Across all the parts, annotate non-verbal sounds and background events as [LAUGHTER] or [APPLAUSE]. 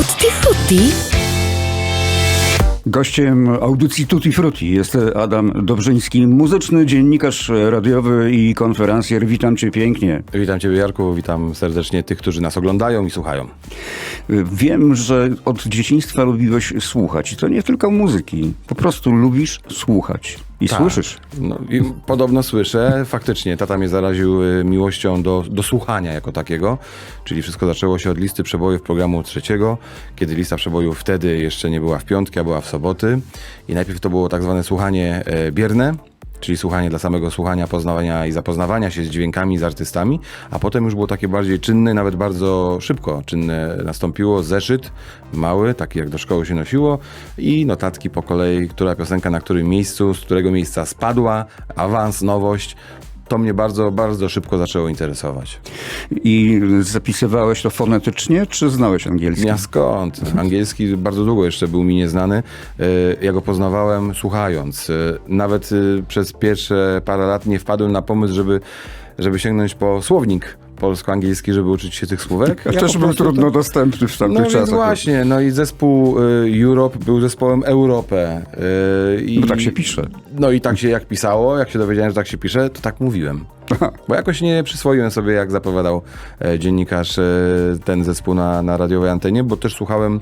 Tutti Frutti? Gościem audycji Tutti Frutti jest Adam Dobrzyński, muzyczny dziennikarz radiowy i konferencjer. Witam cię pięknie. Witam Ciebie Jarku, witam serdecznie tych, którzy nas oglądają i słuchają. Wiem, że od dzieciństwa lubiłeś słuchać. I to nie tylko muzyki. Po prostu lubisz słuchać. I Tak. słyszysz. No, i podobno słyszę, faktycznie, tata mnie zaraził y, miłością do, do słuchania jako takiego, czyli wszystko zaczęło się od listy przebojów programu trzeciego, kiedy lista przebojów wtedy jeszcze nie była w piątki, a była w soboty i najpierw to było tak zwane słuchanie e, bierne, czyli słuchanie dla samego słuchania, poznawania i zapoznawania się z dźwiękami, z artystami, a potem już było takie bardziej czynne, nawet bardzo szybko czynne nastąpiło, zeszyt mały, taki jak do szkoły się nosiło. I notatki po kolei, która piosenka na którym miejscu, z którego miejsca spadła, awans, nowość. To mnie bardzo, bardzo szybko zaczęło interesować. I zapisywałeś to fonetycznie, czy znałeś angielski? Ja skąd? Angielski bardzo długo jeszcze był mi nieznany. E, Ja go poznawałem słuchając. E, Nawet e, przez pierwsze parę lat nie wpadłem na pomysł, żeby, żeby sięgnąć po słownik polsko-angielski, żeby uczyć się tych słówek. Ja Też był trudno to- dostępny w tamtych No czasach. właśnie, no i zespół y, Europe był zespołem Europę. y, i- Bo tak się pisze. No i tak się jak pisało, jak się dowiedziałem, że tak się pisze, to tak mówiłem. Bo jakoś nie przyswoiłem sobie, jak zapowiadał e, dziennikarz e, ten zespół na, na radiowej antenie, bo też słuchałem,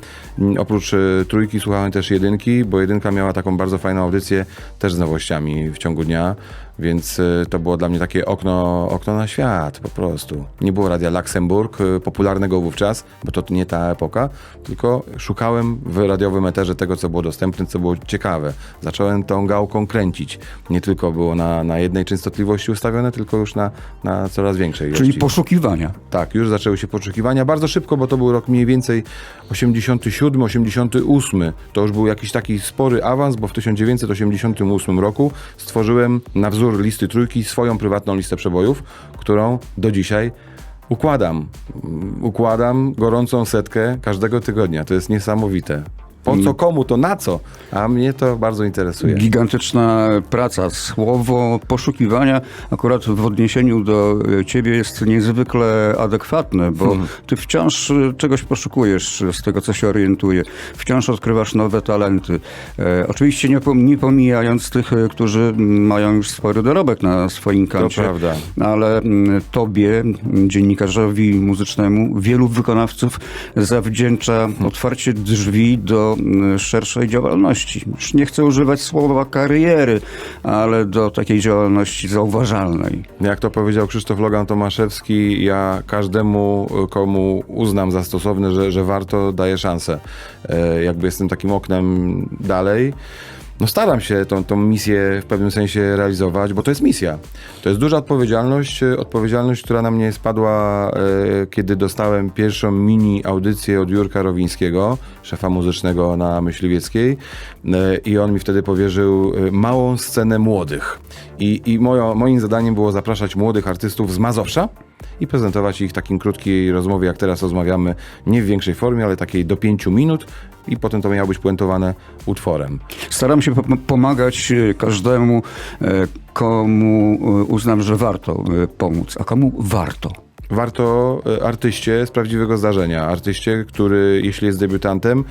oprócz e, trójki słuchałem też jedynki, bo jedynka miała taką bardzo fajną audycję też z nowościami w ciągu dnia, więc e, to było dla mnie takie okno, okno na świat po prostu. Nie było radia Luxemburg, e, popularnego wówczas, bo to nie ta epoka, tylko szukałem w radiowym eterze tego, co było dostępne, co było ciekawe. Zacząłem tą gałką kręcić. Nie tylko było na, na jednej częstotliwości ustawione, tylko już na, na coraz większej ilości. Czyli poszukiwania. Tak, już zaczęły się poszukiwania bardzo szybko, bo to był rok mniej więcej 87, 88. To już był jakiś taki spory awans, bo w 1988 roku stworzyłem na wzór listy trójki swoją prywatną listę przebojów, którą do dzisiaj układam. Układam gorącą setkę każdego tygodnia. To jest niesamowite. Po co, komu, to na co? A mnie to bardzo interesuje. Gigantyczna praca, słowo poszukiwania akurat w odniesieniu do e, ciebie jest niezwykle adekwatne, bo Hmm. ty wciąż e, czegoś poszukujesz z tego, co się orientuje. Wciąż odkrywasz nowe talenty. E, oczywiście nie, pom- nie pomijając tych, e, którzy mają już spory dorobek na swoim koncie. prawda. Ale mm, tobie, dziennikarzowi muzycznemu, wielu wykonawców zawdzięcza otwarcie drzwi do szerszej działalności. Już nie chcę używać słowa kariery, ale do takiej działalności zauważalnej. Jak to powiedział Krzysztof Logan Tomaszewski, ja każdemu, komu uznam za stosowne, że, że warto, daję szansę. E, jakby jestem takim oknem dalej. No staram się tą, tą misję w pewnym sensie realizować, bo to jest misja. To jest duża odpowiedzialność, e, odpowiedzialność, która na mnie spadła, e, kiedy dostałem pierwszą mini audycję od Jurka Rowińskiego, szefa muzycznego na Myśliwieckiej e, i on mi wtedy powierzył małą scenę młodych. I, i moim zadaniem było zapraszać młodych artystów z Mazowsza i prezentować ich w takim krótkiej rozmowie, jak teraz rozmawiamy, nie w większej formie, ale takiej do pięciu minut i potem to miało być puentowane utworem. Staram się pom- pomagać e, każdemu, e, komu e, uznam, że warto pomóc, a komu warto. Warto artyście z prawdziwego zdarzenia, artyście, który jeśli jest debiutantem,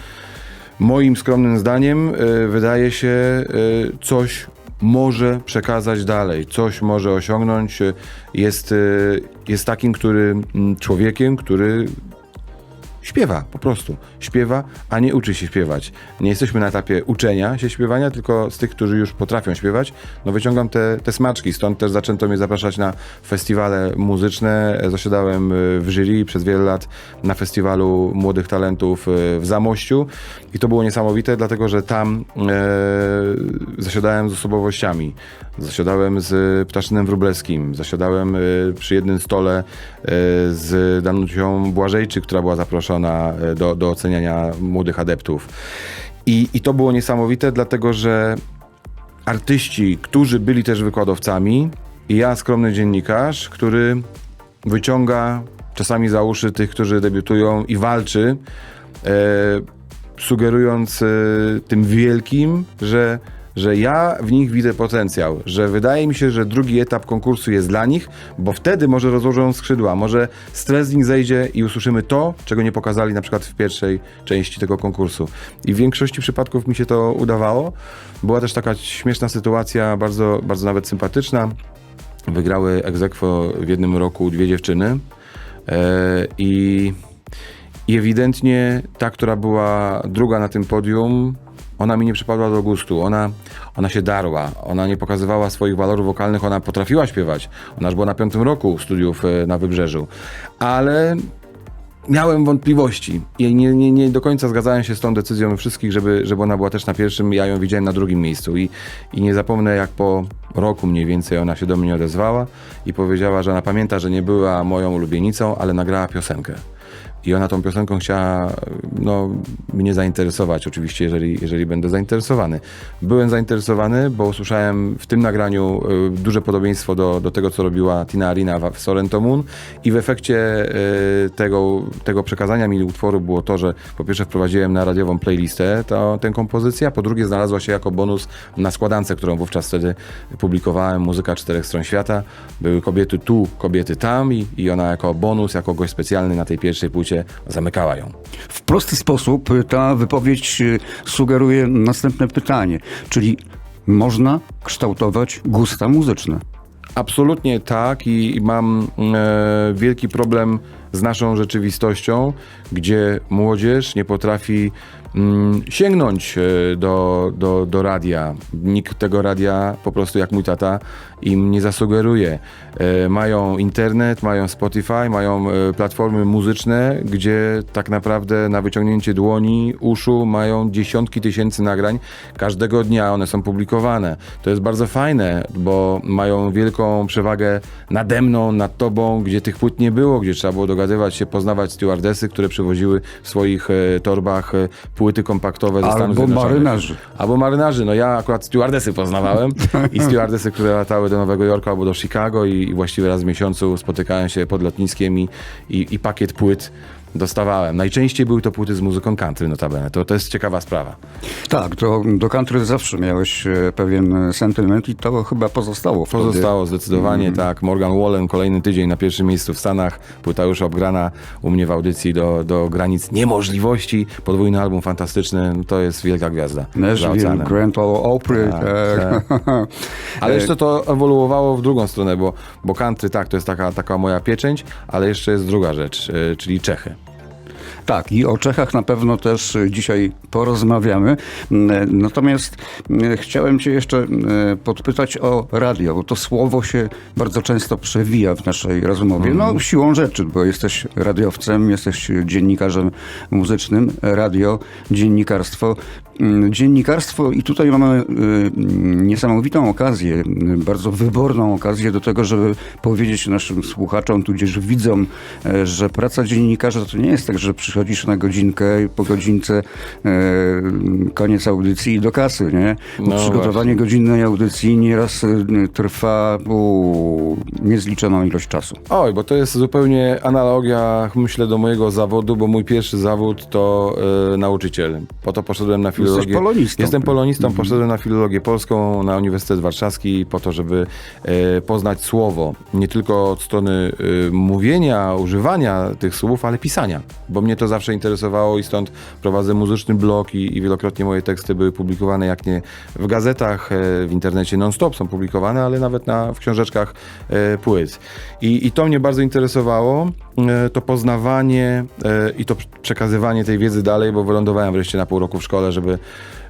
moim skromnym zdaniem wydaje się coś może przekazać dalej, coś może osiągnąć, e, jest, e, jest takim, który mm, człowiekiem, który śpiewa po prostu. Śpiewa, a nie uczy się śpiewać. Nie jesteśmy na etapie uczenia się śpiewania, tylko z tych, którzy już potrafią śpiewać, no wyciągam te, te smaczki. Stąd też zaczęto mnie zapraszać na festiwale muzyczne. Zasiadałem y, w jury przez wiele lat na festiwalu młodych talentów y, w Zamościu i to było niesamowite, dlatego że tam e, zasiadałem z osobowościami. Zasiadałem z Ptaszynem Wróblewskim, zasiadałem y, przy jednym stole y, z Danucią Błażejczyk, która była zaproszona y, do, do oceniania młodych adeptów. I, I to było niesamowite, dlatego że artyści, którzy byli też wykładowcami, i ja, skromny dziennikarz, który wyciąga czasami za uszy tych, którzy debiutują i walczy, e, sugerując e, tym wielkim, że że ja w nich widzę potencjał, że wydaje mi się, że drugi etap konkursu jest dla nich, bo wtedy może rozłożą skrzydła, może stres z nich zejdzie i usłyszymy to, czego nie pokazali na przykład w pierwszej części tego konkursu. I w większości przypadków mi się to udawało. Była też taka śmieszna sytuacja, bardzo, bardzo nawet sympatyczna. Wygrały egzekwo w jednym roku dwie dziewczyny e, i, i ewidentnie ta, która była druga na tym podium, ona mi nie przypadła do gustu. Ona, ona się darła, ona nie pokazywała swoich walorów wokalnych, ona potrafiła śpiewać. Ona już była na piątym roku studiów e, na Wybrzeżu, ale miałem wątpliwości i nie, nie, nie do końca zgadzałem się z tą decyzją wszystkich, żeby, żeby ona była też na pierwszym, ja ją widziałem na drugim miejscu i, i nie zapomnę jak po roku mniej więcej ona się do mnie odezwała i powiedziała, że ona pamięta, że nie była moją ulubienicą, ale nagrała piosenkę. I ona tą piosenką chciała no, mnie zainteresować, oczywiście, jeżeli, jeżeli będę zainteresowany. Byłem zainteresowany, bo usłyszałem w tym nagraniu y, duże podobieństwo do, do tego, co robiła Tina Arina w Sorrento Moon i w efekcie y, tego, tego przekazania mi utworu było to, że po pierwsze wprowadziłem na radiową playlistę to, tę kompozycję, a po drugie znalazła się jako bonus na składance, którą wówczas wtedy publikowałem, Muzyka Czterech Stron Świata. Były kobiety tu, kobiety tam i, i ona jako bonus, jako gość specjalny na tej pierwszej płycie zamykała ją. W prosty sposób ta wypowiedź y, sugeruje następne pytanie, czyli można kształtować gusta muzyczne. Absolutnie tak i i mam e, wielki problem z naszą rzeczywistością, gdzie młodzież nie potrafi mm, sięgnąć e, do, do, do radia. Nikt tego radia po prostu jak mój tata im nie zasugeruje. Mają internet, mają Spotify, mają e, platformy muzyczne, gdzie tak naprawdę na wyciągnięcie dłoni, uszu mają dziesiątki tysięcy nagrań. Każdego dnia one są publikowane. To jest bardzo fajne, bo mają wielką przewagę nade mną, nad tobą, gdzie tych płyt nie było, gdzie trzeba było dogadywać się, poznawać stewardesy, które przywoziły w swoich e, torbach e, płyty kompaktowe ze Stanów Albo Zjednoczonych. marynarzy. Albo marynarzy. No ja akurat stewardesy poznawałem [LAUGHS] i stewardesy, które latały do Nowego Jorku albo do Chicago i, i właściwie raz w miesiącu spotykałem się pod lotniskiem i, i, i pakiet płyt dostawałem. Najczęściej były to płyty z muzyką country notabene. To, to jest ciekawa sprawa. Tak, to do country zawsze miałeś e, pewien e, sentyment i to chyba pozostało wtedy. Pozostało zdecydowanie tak. Morgan Wallen kolejny tydzień na pierwszym miejscu w Stanach. Płyta już obgrana u mnie w audycji do, do granic niemożliwości. Podwójny album fantastyczny. To jest wielka gwiazda. Nashville. Grand Ole Opry. Tak, Tak, [LAUGHS] Ale jeszcze to ewoluowało w drugą stronę, bo, bo country tak, to jest taka, taka moja pieczęć, ale jeszcze jest druga rzecz, e, czyli Czechy. Tak, i o Czechach na pewno też dzisiaj porozmawiamy. Mm, Natomiast mm, chciałem Cię jeszcze mm, podpytać o radio, bo to słowo się bardzo często przewija w naszej rozmowie. No, siłą rzeczy, bo jesteś radiowcem, jesteś dziennikarzem muzycznym, radio, dziennikarstwo. Dziennikarstwo i tutaj mamy y, niesamowitą okazję, y, bardzo wyborną okazję do tego, żeby powiedzieć naszym słuchaczom, tudzież widzom, e, że praca dziennikarza to nie jest tak, że przychodzisz na godzinkę i po godzince e, koniec audycji i do kasy, nie? Bo No przygotowanie godzinnej audycji nieraz y, trwa u, niezliczoną ilość czasu. Oj, bo to jest zupełnie analogia, myślę, do mojego zawodu, bo mój pierwszy zawód to e, nauczyciel. Po to poszedłem na filologię. polonistą. Jestem polonistą, poszedłem na filologię polską na Uniwersytet Warszawski po to, żeby e, poznać słowo. Nie tylko od strony e, mówienia, używania tych słów, ale pisania. Bo mnie to zawsze interesowało i stąd prowadzę muzyczny blog i, i wielokrotnie moje teksty były publikowane, jak nie w gazetach, e, w internecie non-stop są publikowane, ale nawet na, w książeczkach e, płyt. I, I to mnie bardzo interesowało, e, to poznawanie i to przekazywanie tej wiedzy dalej, bo wylądowałem wreszcie na pół roku w szkole, żeby,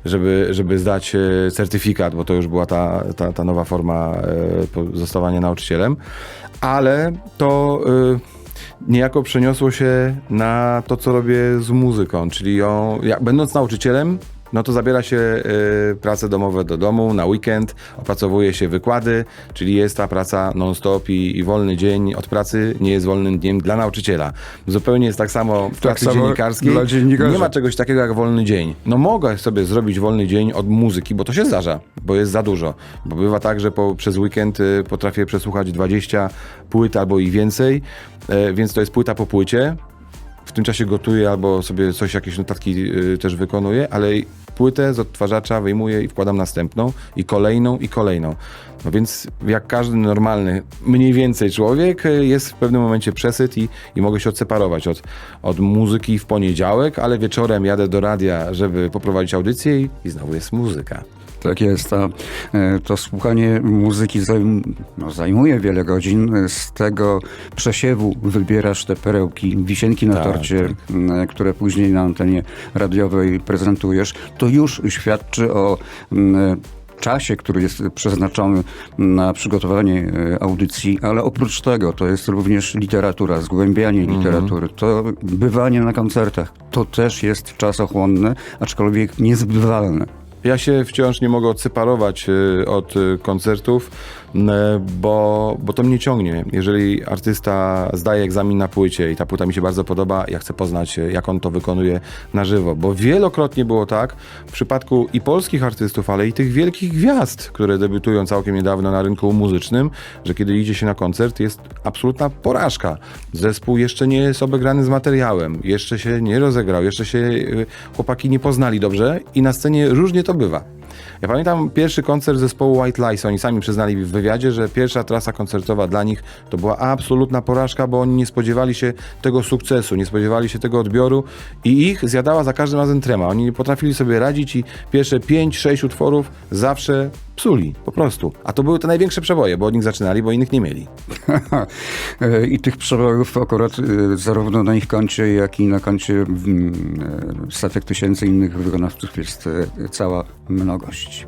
żeby, żeby zdać certyfikat, bo to już była ta, ta, ta nowa forma zostawania nauczycielem. Ale to niejako przeniosło się na to, co robię z muzyką, czyli ją, jak, będąc nauczycielem, no to zabiera się y, prace domowe do domu, na weekend, opracowuje się wykłady, czyli jest ta praca non-stop i, i wolny dzień od pracy nie jest wolnym dniem dla nauczyciela. Zupełnie jest tak samo w pracy samo dziennikarskiej. dla dziennikarzy. Nie ma czegoś takiego jak wolny dzień. No mogę sobie zrobić wolny dzień od muzyki, bo to się zdarza, bo jest za dużo. Bo bywa tak, że po, przez weekend y, potrafię przesłuchać 20 płyt albo i więcej, e, więc to jest płyta po płycie. W tym czasie gotuje albo sobie coś, jakieś notatki y, też wykonuje, ale płytę z odtwarzacza wyjmuję i wkładam następną i kolejną i kolejną. No więc jak każdy normalny, mniej więcej człowiek y, jest w pewnym momencie przesyt i, i mogę się odseparować od, od muzyki w poniedziałek, ale wieczorem jadę do radia, żeby poprowadzić audycję i, i znowu jest muzyka. Tak jest, a e, to słuchanie muzyki zajm, no, zajmuje wiele godzin. Z tego przesiewu wybierasz te perełki, wisienki na Tak, torcie, m, które później na antenie radiowej prezentujesz. To już świadczy o czasie, który jest przeznaczony na przygotowanie e, audycji, ale oprócz tego to jest również literatura, zgłębianie Mhm. literatury, to bywanie na koncertach. To też jest czasochłonne, aczkolwiek niezbywalne. Ja się wciąż nie mogę odseparować y, od y, koncertów, bo, bo to mnie ciągnie. Jeżeli artysta zdaje egzamin na płycie i ta płyta mi się bardzo podoba, ja chcę poznać, y, jak on to wykonuje na żywo. Bo wielokrotnie było tak w przypadku i polskich artystów, ale i tych wielkich gwiazd, które debiutują całkiem niedawno na rynku muzycznym, że kiedy idzie się na koncert, jest absolutna porażka. Zespół jeszcze nie jest obegrany z materiałem, jeszcze się nie rozegrał, jeszcze się y, chłopaki nie poznali dobrze i na scenie różnie to bywa. Ja pamiętam pierwszy koncert zespołu White Lies. Oni sami przyznali w wywiadzie, że pierwsza trasa koncertowa dla nich to była absolutna porażka, bo oni nie spodziewali się tego sukcesu, nie spodziewali się tego odbioru i ich zjadała za każdym razem trema. Oni nie potrafili sobie radzić i pierwsze 5-6 utworów zawsze psuli, po prostu. A to były te największe przeboje, bo od nich zaczynali, bo innych nie mieli. [LAUGHS] I tych przebojów akurat e, zarówno na ich koncie, jak i na koncie mm, e, setek tysięcy innych wykonawców jest e, cała mnogość.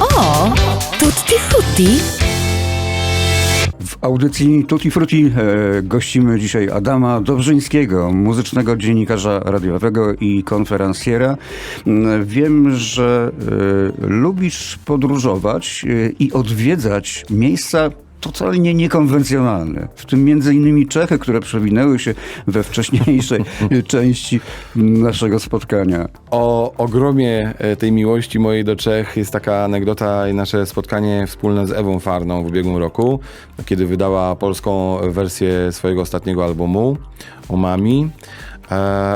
O, tutti frutti. W audycji Tutti Frutti e, gościmy dzisiaj Adama Dobrzyńskiego, muzycznego dziennikarza radiowego i konferencjera. Mm, Wiem, że e, lubisz podróżować e, i odwiedzać miejsca totalnie niekonwencjonalne. W tym między innymi Czechy, które przewinęły się we wcześniejszej [LAUGHS] części naszego spotkania. O ogromie e, tej miłości mojej do Czech jest taka anegdota i nasze spotkanie wspólne z Ewą Farną w ubiegłym roku, kiedy wydała polską wersję swojego ostatniego albumu Umami. E,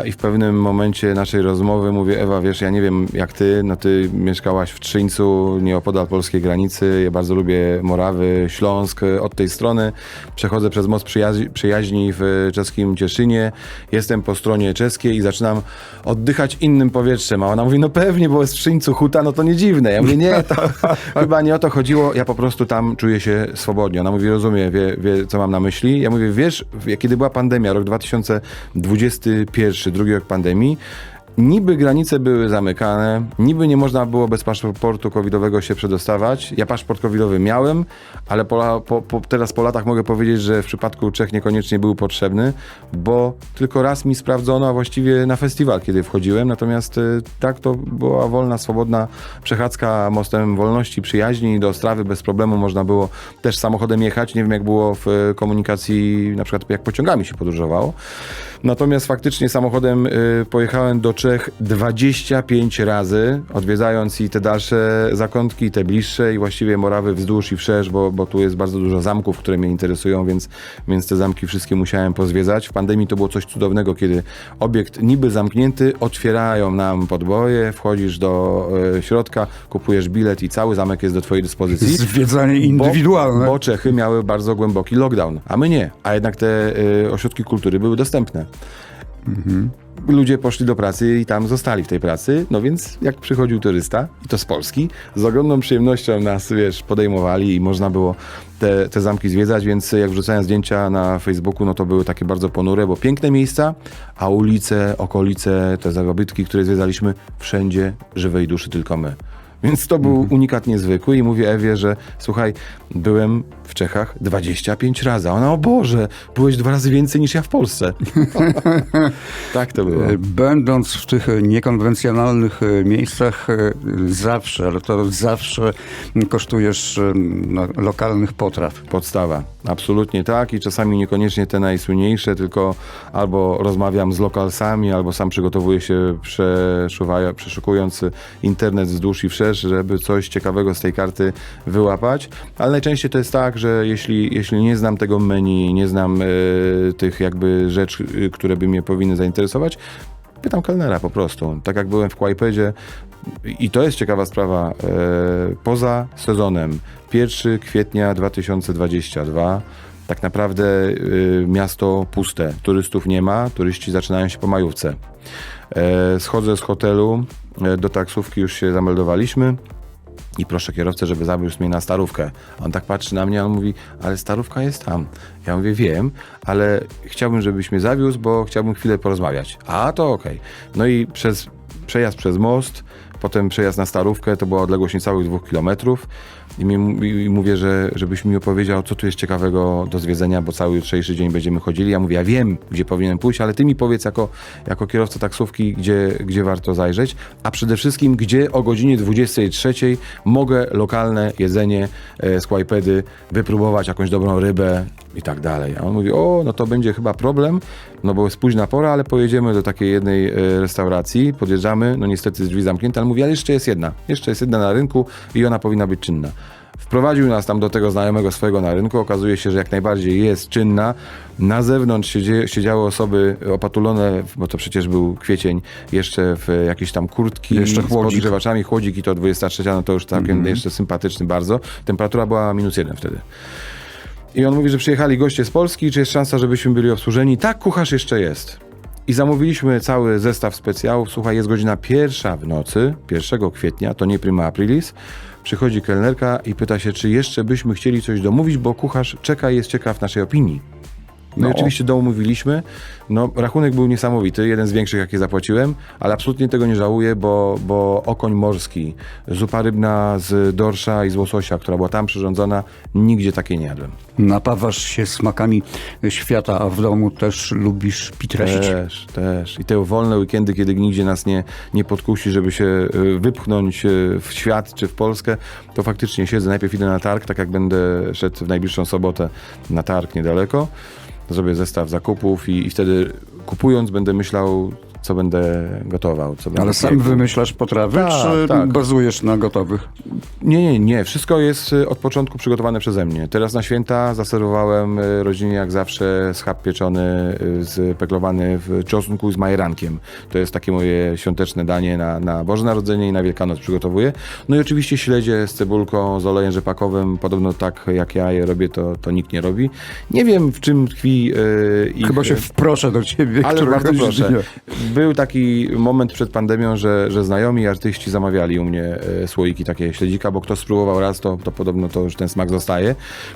I w pewnym momencie naszej rozmowy mówię, Ewa, wiesz, ja nie wiem jak ty, no ty mieszkałaś w Trzyńcu, nieopodal polskiej granicy, ja bardzo lubię Morawy, Śląsk, e, od tej strony przechodzę przez most przyjaźni, w czeskim Cieszynie, jestem po stronie czeskiej i zaczynam oddychać innym powietrzem, a ona mówi, no pewnie, bo jest w Trzyńcu huta, no to nie dziwne. Ja mówię, nie, to [LAUGHS] chyba nie o to chodziło, ja po prostu tam czuję się swobodnie. Ona mówi, rozumie, wie, wie co mam na myśli. Ja mówię, wiesz, kiedy była pandemia, rok 2021, drugi rok pandemii, Niby granice były zamykane, niby nie można było bez paszportu covidowego się przedostawać. Ja paszport covidowy miałem, ale po, po, po, teraz po latach mogę powiedzieć, że w przypadku Czech niekoniecznie był potrzebny, bo tylko raz mi sprawdzono, a właściwie na festiwal, kiedy wchodziłem. Natomiast y, tak to była wolna, swobodna przechadzka mostem wolności, przyjaźni. Do Ostrawy bez problemu można było też samochodem jechać. Nie wiem, jak było w y, komunikacji, na przykład jak pociągami się podróżowało. Natomiast faktycznie samochodem y, pojechałem do Czech 25 razy, odwiedzając i te dalsze zakątki, i te bliższe, i właściwie Morawy wzdłuż i wszerz, bo, bo tu jest bardzo dużo zamków, które mnie interesują, więc, więc te zamki wszystkie musiałem pozwiedzać. W pandemii to było coś cudownego, kiedy obiekt niby zamknięty, otwierają nam podboje, wchodzisz do y, środka, kupujesz bilet i cały zamek jest do twojej dyspozycji. Zwiedzanie indywidualne. Bo, bo Czechy miały bardzo głęboki lockdown, a my nie. A jednak te y, ośrodki kultury były dostępne. Ludzie poszli do pracy i tam zostali w tej pracy, no więc jak przychodził turysta, i to z Polski, z ogromną przyjemnością nas, wiesz, podejmowali i można było te, te zamki zwiedzać, więc jak wrzucałem zdjęcia na Facebooku, no to były takie bardzo ponure, bo piękne miejsca, a ulice, okolice, te zabytki, które zwiedzaliśmy, wszędzie żywej duszy tylko my. Więc to był unikat niezwykły i mówię Ewie, że słuchaj, byłem w Czechach 25 razy. A ona, o Boże, byłeś dwa razy więcej niż ja w Polsce. [LAUGHS] tak to było. E, Będąc w tych niekonwencjonalnych e, miejscach, e, zawsze, ale to zawsze kosztujesz no, lokalnych potraw. Podstawa. Absolutnie tak i czasami niekoniecznie te najsłynniejsze, tylko albo rozmawiam z lokalsami, albo sam przygotowuję się przeszukując internet wzdłuż i wszerz, też, żeby coś ciekawego z tej karty wyłapać, ale najczęściej to jest tak, że jeśli, jeśli nie znam tego menu, nie znam e, tych jakby rzeczy, y, które by mnie powinny zainteresować, pytam kelnera po prostu. Tak jak byłem w Kłajpedzie i to jest ciekawa sprawa, e, poza sezonem 1 kwietnia 2022 tak naprawdę y, miasto puste, turystów nie ma, turyści zaczynają się po majówce. E, schodzę z hotelu, e, do taksówki już się zameldowaliśmy i proszę kierowcę, żeby zawiózł mnie na starówkę. On tak patrzy na mnie, on mówi, ale starówka jest tam. Ja mówię, wiem, ale chciałbym, żebyś mnie zawiózł, bo chciałbym chwilę porozmawiać. A, to okej. No i przez przejazd przez most, potem przejazd na starówkę, to była odległość niecałych dwóch kilometrów i, mi, i mówię, że żebyś mi opowiedział, co tu jest ciekawego do zwiedzenia, bo cały jutrzejszy dzień będziemy chodzili. Ja mówię, ja wiem, gdzie powinienem pójść, ale ty mi powiedz jako, jako kierowca taksówki, gdzie, gdzie warto zajrzeć, a przede wszystkim, gdzie o godzinie 23 mogę lokalne jedzenie e, z Kłajpedy wypróbować, jakąś dobrą rybę i tak dalej. A on mówi, o, no to będzie chyba problem, no bo jest późna pora, ale pojedziemy do takiej jednej e, restauracji, podjeżdżamy, no niestety drzwi zamknięte, ale mówi, ale jeszcze jest jedna, jeszcze jest jedna na rynku i ona powinna być czynna. Wprowadził nas tam do tego znajomego swojego na rynku. Okazuje się, że jak najbardziej jest czynna. Na zewnątrz siedzie, siedziały osoby opatulone, bo to przecież był kwiecień, jeszcze w jakieś tam kurtki Jeszcze z chłodzik. podgrzewaczami. Chłodzik i to 23, no to już całkiem Mhm. jeszcze sympatyczny bardzo. Temperatura była minus jeden wtedy. I on mówi, że przyjechali goście z Polski, czy jest szansa, żebyśmy byli obsłużeni? Tak, kucharz jeszcze jest. I zamówiliśmy cały zestaw specjałów. Słuchaj, jest godzina pierwsza w nocy, 1 kwietnia, to nie prima aprilis. Przychodzi kelnerka i pyta się, czy jeszcze byśmy chcieli coś domówić, bo kucharz czeka i jest ciekaw naszej opinii. No, i No. oczywiście domówiliśmy. No, rachunek był niesamowity, jeden z większych, jakie zapłaciłem, ale absolutnie tego nie żałuję, bo, bo okoń morski, zupa rybna z dorsza i z łososia, która była tam przyrządzona, nigdzie takiej nie jadłem. Napawasz się smakami świata, a w domu też lubisz pitresić. Też, też. I te wolne weekendy, kiedy nigdzie nas nie, nie podkusi, żeby się y, wypchnąć y, w świat czy w Polskę, to faktycznie siedzę. Najpierw idę na targ, tak jak będę szedł w najbliższą sobotę na targ niedaleko. Zrobię zestaw zakupów i, i wtedy kupując będę myślał, co będę gotował. Co będę Ale sam piekł. wymyślasz potrawy, Tak, czy tak. bazujesz na gotowych? Nie, nie, nie. Wszystko jest y, od początku przygotowane przeze mnie. Teraz na święta zaserwowałem y, rodzinie jak zawsze schab pieczony, y, speklowany w czosnku z majerankiem. To jest takie moje świąteczne danie na, na Boże Narodzenie i na Wielkanoc przygotowuję. No i oczywiście śledzie z cebulką, z olejem rzepakowym. Podobno tak jak ja je robię, to, to nikt nie robi. Nie wiem w czym tkwi y, ich... Chyba się wproszę do ciebie, Ale bardzo proszę. dnia. Był taki moment przed pandemią, że, że znajomi artyści zamawiali u mnie e, słoiki takie śledzika, bo kto spróbował raz, to, to podobno to już ten smak zostaje.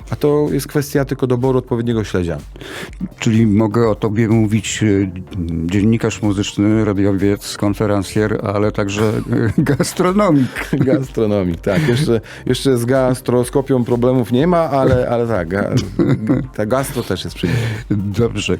A to jest kwestia tylko doboru odpowiedniego śledzia. Czyli mogę o tobie mówić y, dziennikarz muzyczny, radiowiec, konferencjer, ale także y, gastronomik. [LAUGHS] Gastronomik, tak. Jeszcze, jeszcze z gastroskopią problemów nie ma, ale, ale tak, ga, ta gastro też jest przy. Dobrze.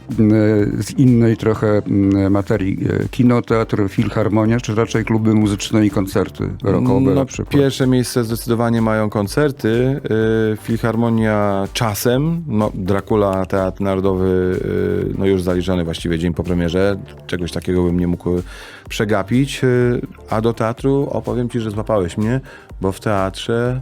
Z innej trochę materii. Y, Kino, teatr, filharmonia, czy raczej kluby muzyczne i koncerty rockowe na No, przykład? pierwsze miejsce zdecydowanie mają koncerty. Yy, Filharmonia czasem, no Dracula, Teatr Narodowy, yy, no już zaliczony właściwie dzień po premierze. Czegoś takiego bym nie mógł przegapić. Yy, a do teatru opowiem ci, że złapałeś mnie, bo w teatrze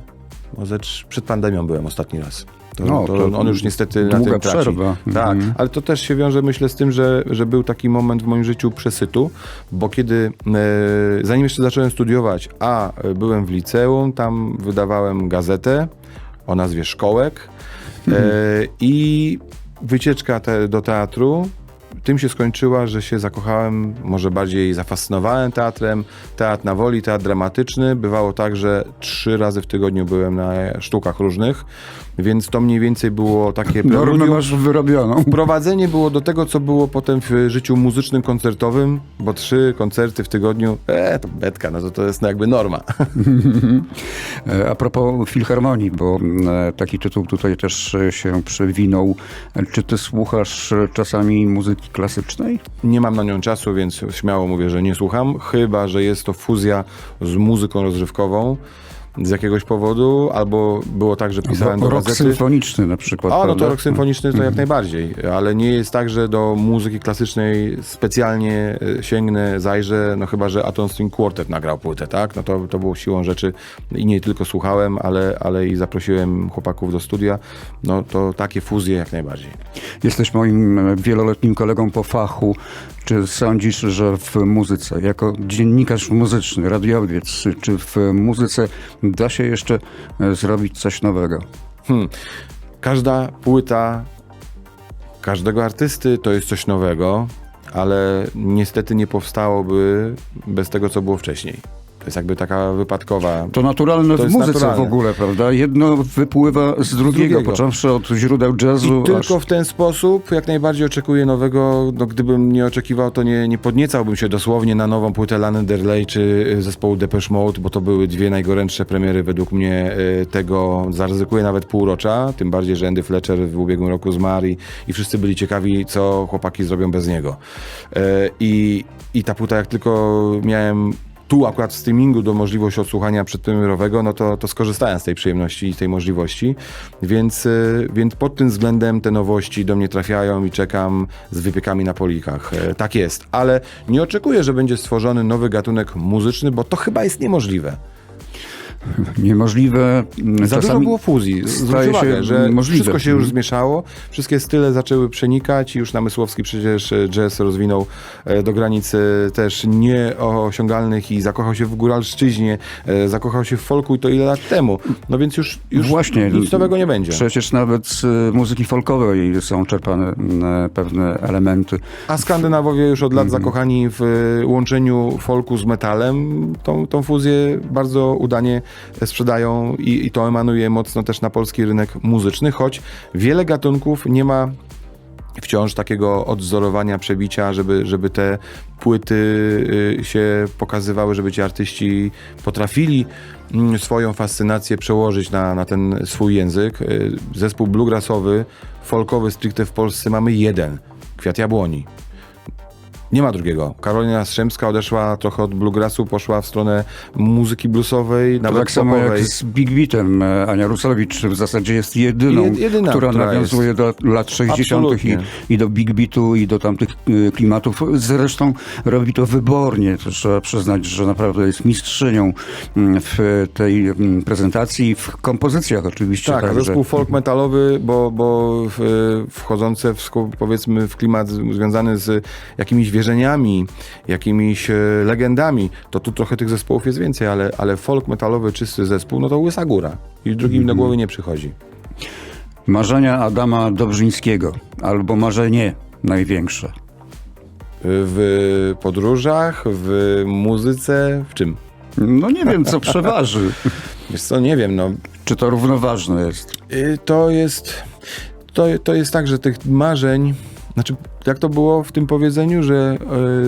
no, przed pandemią byłem ostatni raz. To, No, to, to on już niestety na tym traci. przerwa. Tak, Mhm. ale to też się wiąże myślę z tym, że, że był taki moment w moim życiu przesytu, bo kiedy, e, zanim jeszcze zacząłem studiować, a byłem w liceum, tam wydawałem gazetę o nazwie Szkołek e, i wycieczka te, do teatru tym się skończyła, że się zakochałem, może bardziej zafascynowałem teatrem. Teatr na woli, teatr dramatyczny. Bywało tak, że trzy razy w tygodniu byłem na sztukach różnych, więc to mniej więcej było takie Normę masz wyrobioną. Wprowadzenie było do tego, co było potem w życiu muzycznym, koncertowym, bo trzy koncerty w tygodniu, e, to betka, no to, to jest jakby norma. [LAUGHS] E, A propos filharmonii, bo e, taki tytuł tutaj też się przewinął. Czy ty słuchasz czasami muzyki klasycznej? Nie mam na nią czasu, więc śmiało mówię, że nie słucham, chyba, że jest to fuzja z muzyką rozrywkową. Z jakiegoś powodu, albo było tak, że pisałem do Rok gazety. symfoniczny na przykład. A, no to rok symfoniczny to jak najbardziej, ale nie jest tak, że do muzyki klasycznej specjalnie e, sięgnę, zajrzę, no chyba, że Atom String Quartet nagrał płytę, tak? No to, to było siłą rzeczy i nie tylko słuchałem, ale, ale i zaprosiłem chłopaków do studia, no to takie fuzje jak najbardziej. Jesteś moim wieloletnim kolegą po fachu. Czy sądzisz, że w muzyce, jako dziennikarz muzyczny, radiowiec, czy w muzyce da się jeszcze e, zrobić coś nowego? Hmm. Każda płyta każdego artysty to jest coś nowego, ale niestety nie powstałoby bez tego, co było wcześniej. To jest jakby taka wypadkowa. To naturalne To w muzyce naturalne. w ogóle, prawda? Jedno wypływa z drugiego, drugiego. począwszy od źródeł jazzu. I tylko aż... w ten sposób jak najbardziej oczekuję nowego, no gdybym nie oczekiwał, to nie, nie podniecałbym się dosłownie na nową płytę Lany czy y, zespołu Depeche Mode, bo to były dwie najgorętsze premiery według mnie y, tego, zaryzykuję nawet półrocza, tym bardziej, że Andy Fletcher w ubiegłym roku zmarł i, i wszyscy byli ciekawi, co chłopaki zrobią bez niego. Y, I, I ta płyta, jak tylko miałem tu akurat w streamingu do możliwości odsłuchania przedpremierowego, no to, to skorzystałem z tej przyjemności i tej możliwości, więc, y, więc pod tym względem te nowości do mnie trafiają i czekam z wypiekami na polikach. E, Tak jest, ale nie oczekuję, że będzie stworzony nowy gatunek muzyczny, bo to chyba jest niemożliwe. [LAUGHS] Niemożliwe. Za dużo było fuzji. Zwróć uwagę, że możliwe. wszystko się już Mhm. zmieszało, wszystkie style zaczęły przenikać i już Namysłowski przecież e, jazz rozwinął e, do granic też nieosiągalnych i zakochał się w góralszczyźnie, e, zakochał się w folku i to ile lat temu. No więc już, już Właśnie. nic nowego nie będzie. Przecież nawet z muzyki folkowej są czerpane pewne elementy. A Skandynawowie już od lat Mhm. zakochani w łączeniu folku z metalem, tą, tą fuzję bardzo udanie sprzedają i, i to emanuje mocno też na polski rynek muzyczny, choć wiele gatunków nie ma wciąż takiego odzorowania, przebicia, żeby, żeby te płyty y, się pokazywały, żeby ci artyści potrafili mm, swoją fascynację przełożyć na, na ten swój język. Y, Zespół bluegrassowy, folkowy stricte w Polsce mamy jeden, Kwiat Jabłoni. Nie ma drugiego. Karolina Strzemska odeszła trochę od bluegrassu, poszła w stronę muzyki bluesowej, To nawet tak samo jak z Big Beatem. e, Ania Rusowicz w zasadzie jest jedyną, Jed- jedyna, która, która nawiązuje do lat 60. I, i do Big Beatu, i do tamtych y, klimatów. Zresztą robi to wybornie. To trzeba przyznać, że naprawdę jest mistrzynią mm, w tej mm, prezentacji i w kompozycjach oczywiście. Tak, także. zespół folk metalowy, bo, bo wchodzące w, powiedzmy w klimat związany z jakimiś wierzeniami, jakimiś e, legendami, to tu trochę tych zespołów jest więcej, ale, ale folk metalowy, czysty zespół, no to Łysa Góra. I drugi Mhm. mi do głowy nie przychodzi. Marzenia Adama Dobrzyńskiego. Albo marzenie największe. W podróżach, w muzyce, w czym? No nie wiem, co przeważy. [LAUGHS] Wiesz co, nie wiem, no Czy to równoważne jest? Y, To jest, to, to jest tak, że tych marzeń, znaczy jak to było w tym powiedzeniu, że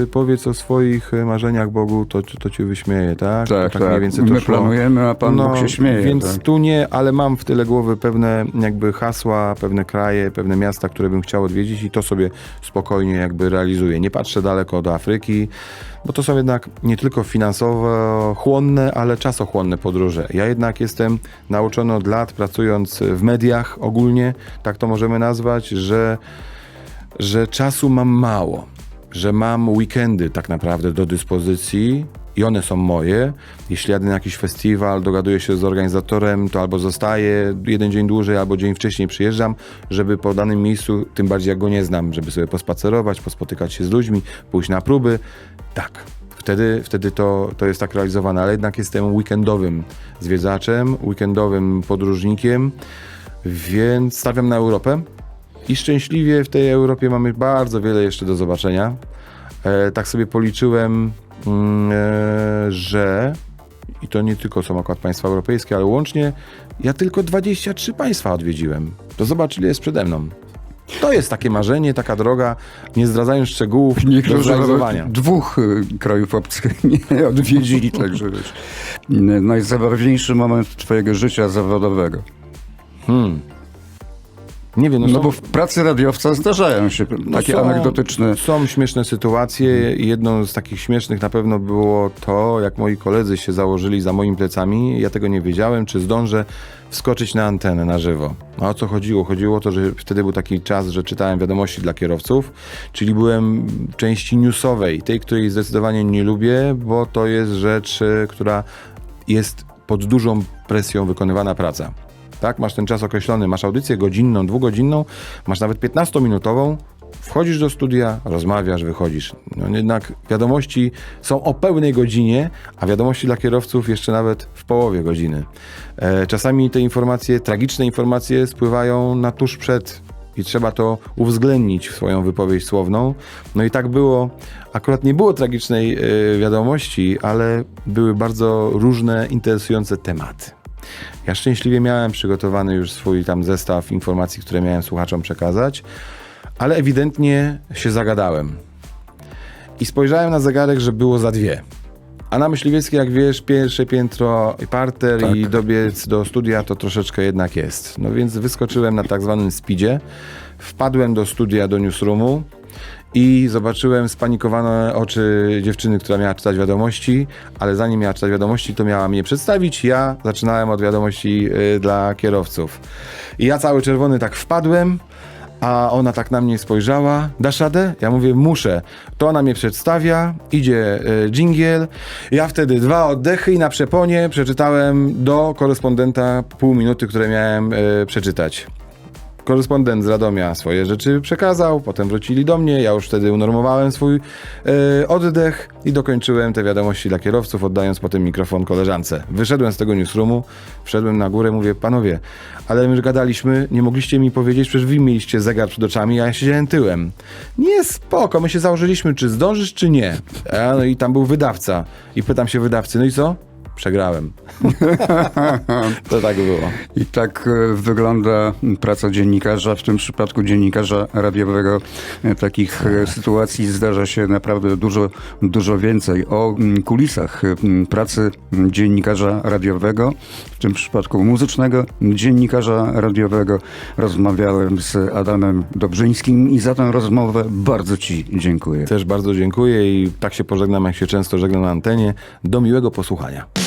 y, powiedz o swoich y, marzeniach Bogu, to, to cię wyśmieje, tak? Tak, tak. mniej więcej My szło. planujemy, a Pan Bóg się śmieje. Więc tak? tu nie, ale mam w tyle głowy pewne jakby hasła, pewne kraje, pewne miasta, które bym chciał odwiedzić i to sobie spokojnie jakby realizuję. Nie patrzę daleko do Afryki, bo to są jednak nie tylko finansowo chłonne, ale czasochłonne podróże. Ja jednak jestem nauczony od lat, pracując w mediach ogólnie, tak to możemy nazwać, że że czasu mam mało, że mam weekendy tak naprawdę do dyspozycji i one są moje. Jeśli jadę na jakiś festiwal, dogaduję się z organizatorem, to albo zostaję jeden dzień dłużej, albo dzień wcześniej przyjeżdżam, żeby po danym miejscu, tym bardziej jak go nie znam, żeby sobie pospacerować, pospotykać się z ludźmi, pójść na próby. Tak. Wtedy, wtedy to, to jest tak realizowane, ale jednak jestem weekendowym zwiedzaczem, weekendowym podróżnikiem, więc stawiam na Europę. I szczęśliwie w tej Europie mamy bardzo wiele jeszcze do zobaczenia. E, tak sobie policzyłem, mm, e, że i to nie tylko są akurat państwa europejskie, ale łącznie ja tylko 23 państwa odwiedziłem. To zobacz, ile jest przede mną. To jest takie marzenie, taka droga, nie zdradzając szczegółów do Niektórzy zrealizowania. dwóch y, krajów obcych [LAUGHS] nie odwiedzili, [LAUGHS] także wiesz. Najzabawniejszy moment twojego życia zawodowego. Hmm. Nie wiem, no, No są- bo w pracy radiowca zdarzają się No takie są- anegdotyczne Są śmieszne sytuacje. Jedną z takich śmiesznych na pewno było to, jak moi koledzy się założyli za moimi plecami. Ja tego nie wiedziałem, czy zdążę wskoczyć na antenę na żywo. A o co chodziło? Chodziło o to, że wtedy był taki czas, że czytałem wiadomości dla kierowców, czyli byłem w części newsowej, tej, której zdecydowanie nie lubię, bo to jest rzecz, e, która jest pod dużą presją wykonywana praca. Tak, masz ten czas określony, masz audycję godzinną, dwugodzinną, masz nawet 15-minutową, wchodzisz do studia, rozmawiasz, wychodzisz. No jednak wiadomości są o pełnej godzinie, a wiadomości dla kierowców jeszcze nawet w połowie godziny. E, czasami te informacje, tragiczne informacje spływają na tuż przed i trzeba to uwzględnić w swoją wypowiedź słowną. No i tak było. Akurat nie było tragicznej e, wiadomości, ale były bardzo różne, interesujące tematy. Ja szczęśliwie miałem przygotowany już swój tam zestaw informacji, które miałem słuchaczom przekazać, ale ewidentnie się zagadałem. I spojrzałem na zegarek, że było za dwie. A na Myśliwieckiej, jak wiesz, pierwsze piętro i parter i dobiec do studia to troszeczkę jednak jest. No więc wyskoczyłem na tak zwanym speedzie, wpadłem do studia, do newsroomu i zobaczyłem spanikowane oczy dziewczyny, która miała czytać wiadomości, ale zanim miała czytać wiadomości, to miała mnie przedstawić. Ja zaczynałem od wiadomości y, dla kierowców. I ja cały czerwony tak wpadłem, a ona tak na mnie spojrzała. Dasz radę? Ja mówię, muszę. To ona mnie przedstawia, idzie y, dżingiel. Ja wtedy dwa oddechy i na przeponie przeczytałem do korespondenta pół minuty, które miałem y, przeczytać. Korespondent z Radomia swoje rzeczy przekazał, potem wrócili do mnie, ja już wtedy unormowałem swój e, oddech i dokończyłem te wiadomości dla kierowców, oddając potem mikrofon koleżance. Wyszedłem z tego newsroomu, wszedłem na górę, mówię, panowie, ale my gadaliśmy, nie mogliście mi powiedzieć, przecież wy mieliście zegar przed oczami, a ja siedziałem tyłem. Nie, spoko, my się założyliśmy, czy zdążysz, czy nie. A, no i tam był wydawca i pytam się wydawcy, no i co? Przegrałem. [LAUGHS] to tak było. I tak e, wygląda praca dziennikarza, w tym przypadku dziennikarza radiowego. E, Takich e, sytuacji zdarza się naprawdę dużo, dużo więcej. O mm, kulisach mm, pracy dziennikarza radiowego, w tym przypadku muzycznego dziennikarza radiowego, rozmawiałem z Adamem Dobrzyńskim i za tę rozmowę bardzo Ci dziękuję. Też bardzo dziękuję i tak się pożegnam, jak się często żegnam na antenie. Do miłego posłuchania.